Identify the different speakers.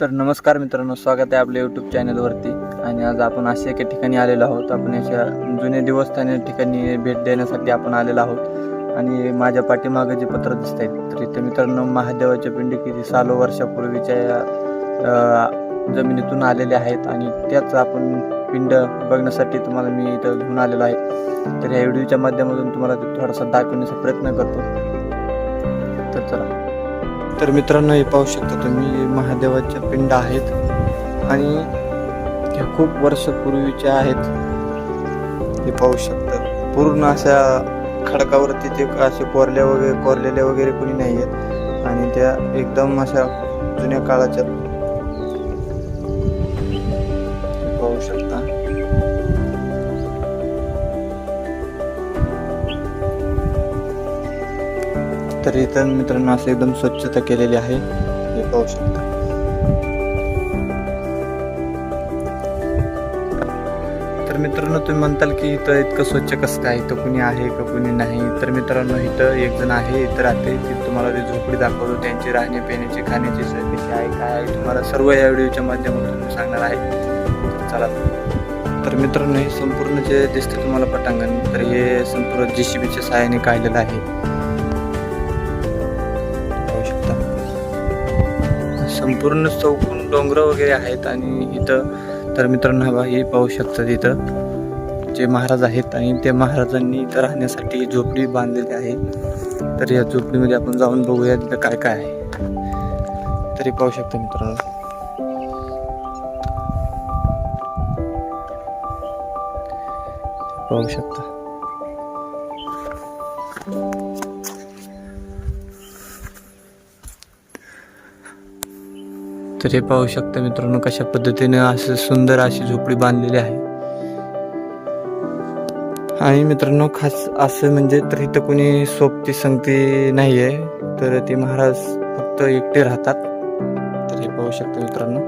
Speaker 1: तर नमस्कार मित्रांनो स्वागत आहे आपल्या यूट्यूब चॅनलवरती आणि आज आपण अशा एका ठिकाणी आलेलो आहोत. आपण अशा जुने देवस्थान या ठिकाणी भेट देण्यासाठी आपण आलेलो आहोत. आणि माझ्या पाठीमागं जे पत्र दिसत आहेत तर इथं मित्रांनो महादेवाच्या पिंडी किती सालो वर्षापूर्वीच्या या, जमिनीतून आलेले आहेत. आणि त्याच आपण पिंड बघण्यासाठी तुम्हाला मी इथं घेऊन आलेलो आहे. तर या व्हिडिओच्या माध्यमातून तुम्हाला ते थोडासा दाखवण्याचा प्रयत्न करतो. तर चला. तर मित्रांनो हे पाहू शकता तुम्ही महादेवाच्या पिंड आहेत आणि ह्या खूप वर्षपूर्वीच्या आहेत. हे पाहू शकता. पूर्ण अशा खडकावरती ते असे कोरल्या वगैरे कोरलेल्या वगैरे कोणी नाही आहेत. आणि त्या एकदम अशा जुन्या काळाच्या. पाहू शकता. तर इथं मित्रांनो असं एकदम स्वच्छता केलेली आहे. हे पाहू शकता. तर मित्रांनो तुम्ही म्हणताल की इथं इतकं स्वच्छ कसं काय? इथं कुणी आहे का कुणी नाही? तर मित्रांनो इथं एक जण आहे इथं राहते. ती तुम्हाला ती झोपडी दाखवतो. त्यांची राहणे पिण्याची खाण्याची सोय कशी आहे काय आहे तुम्हाला सर्व या व्हिडिओच्या माध्यमातून मी सांगणार आहे. चला. तर मित्रांनो हे संपूर्ण जे दिसते तुम्हाला पटांगण तर हे संपूर्ण जे सी बीच्या सहाय्याने काढलेलं आहे. संपूर्ण चौकून डोंगर वगैरे आहेत आणि इथं तर मित्रांनो हा हे पाहू शकतात इथं जे महाराज आहेत आणि त्या महाराजांनी इथं राहण्यासाठी झोपडी बांधलेली आहे. तर या झोपडीमध्ये आपण जाऊन बघूया तिथं काय काय आहे. तरी पाहू शकता मित्रांनो. पाहू शकता. तर हे पाहू शकता मित्रांनो कशा पद्धतीने असं सुंदर अशी झोपडी बांधलेली आहे. आणि मित्रांनो खास असं म्हणजे तर इथं कोणी सोबती संगती नाही आहे तर ते महाराज फक्त एकटे राहतात. तर हे पाहू शकता मित्रांनो.